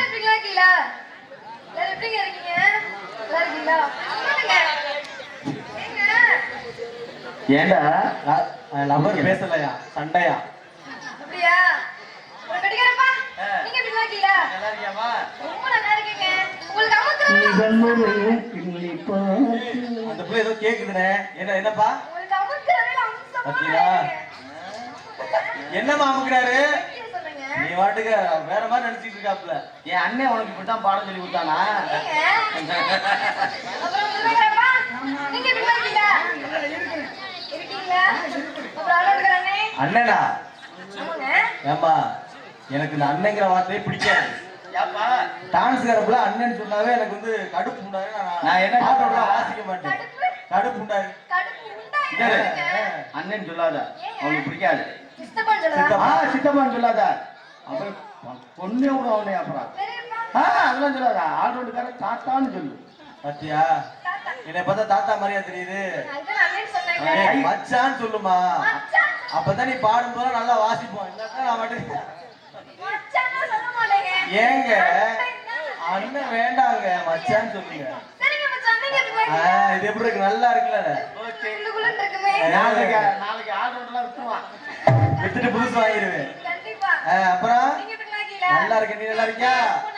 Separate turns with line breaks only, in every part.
இருக்கீங்களா? கீழே? எல்லாரும் எப்படிங்க இருக்கீங்க? நல்லா இருக்கீங்களா? சொல்லுங்க. ஏங்க?
ஏண்டா
லவர் பேசலையா? சண்டையா?
அப்படியா?
என்னப்பா?
இருக்கீங்க.
என்னம்மா அமுக்குறாரு? நீ வாட்டுக்கு வேற மாதிரி நினைச்சிட்டு இருக்காப்ல
என் அண்ணன் உனக்கு இப்படித்தான் பாடம் சொல்லி கொடுத்தானா
அண்ணன்.
ஏம்பா எனக்கு இந்த அண்ணங்கிற வார்த்தையே பிடிக்காது
ஏப்பா
டான்ஸ்காரப்புல அண்ணன் சொன்னாவே எனக்கு வந்து கடுப்பு உண்டாரு
நான் என்ன
வாசிக்க மாட்டேன்
கடுப்பு
உண்டாரு.
அண்ணன் சொல்லாத. அவனுக்கு பிடிக்காது. சித்தப்பான்னு சொல்லாத. அப்புறம் பொண்ணே விடும் அவனே அப்புறம். அதெல்லாம் சொல்லாத. ஆட்டோட்டுக்கார தாத்தான்னு சொல்லு.
பாத்தியா. என்னை பார்த்தா தாத்தா மாதிரியா தெரியுது? மச்சான்னு சொல்லுமா. அப்பதான் நீ பாடும்போது நல்லா வாசிப்போம். ஏங்க?
அண்ணன்.
அண்ணன் வேண்டாங்க. மச்சான்னு சொல்லுங்க. இது எப்படி இருக்கு நல்லா இருக்குல்ல.
நாளைக்கு நாளைக்கு ஆட்டோட்டெல்லாம் விட்டுருவான்.
வித்துட்டு புதுசு வாங்கிடுவேன்.
கண்டிப்பா.
ஆ, அப்புறம்? நல்லா இருக்க நீ நல்லா இருக்கியா?
ரொம்ப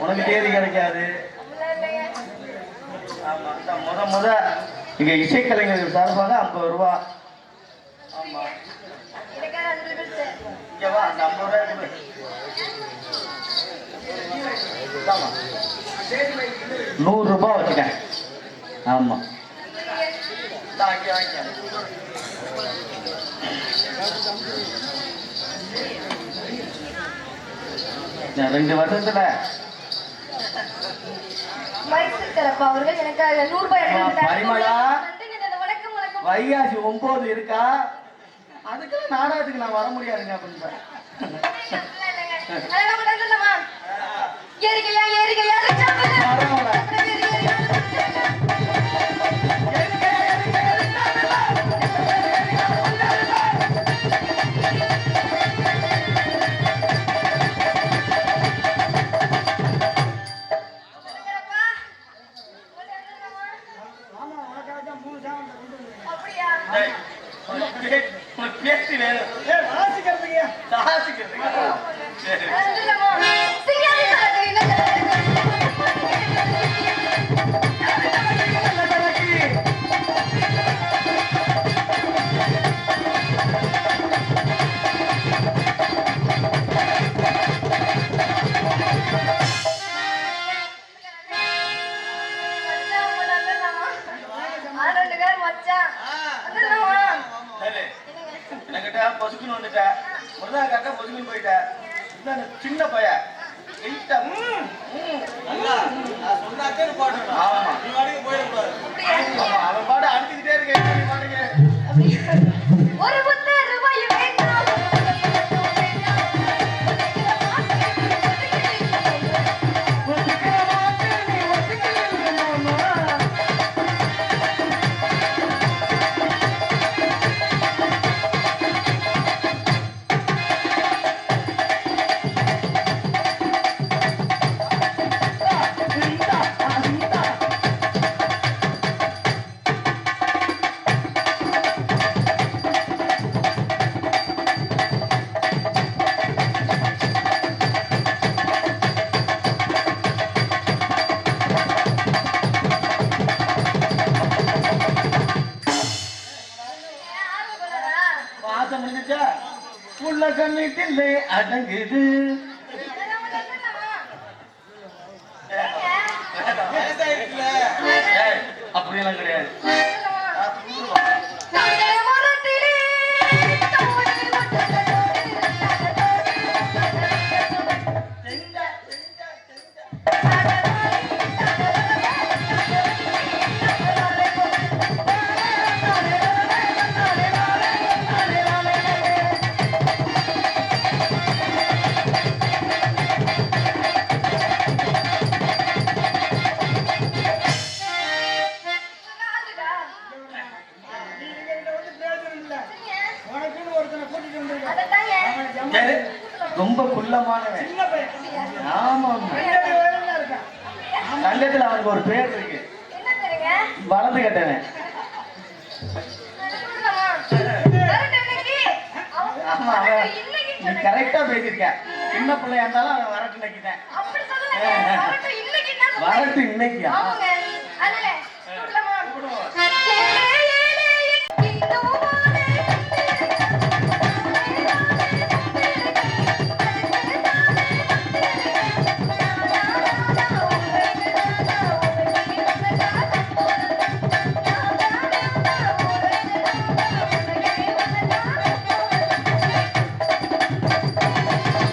உனக்கு தேதி கிடைக்காது. ஆமா முத முத இங்க இசைக்கலைஞர்கள் சார்பாக ஐம்பது ரூபா. ஆமா. இங்கவா ஐம்பது ரூபாய் நூறு ரூபாய் வச்சுட்டேன் ஆமா. ரெண்டு வருஷத்துல
வைத்து எனக்கு நூறு ரூபாய்
பரிமளா?
வணக்கம் வணக்கம்.
வைகாசி ஒன்பது இருக்கா? அதுக்கெல்லாம் நாடகத்துக்கு நான் வர முடியாதுங்க அப்படின்னு பேச்சு வேணும் சரி நான் பொசுக்குன்னு வந்துட்டேன் முருதா காக்கா பொசுக்குன்னு போயிட்டேன். இந்த சின்ன பையன். ம் ம். கண்ணே அடங்குது. சங்கத்துல அவனுக்கு ஒரு பேர் இருக்கு? வலது கட்டவன் ஆமா அவன் நீ. கரெக்டா பேசியிருக்க. சின்ன பிள்ளையா இருந்தாலும் அவன் வரட்டு
சொன்னேன்.
வரட்டு இன்னைக்கா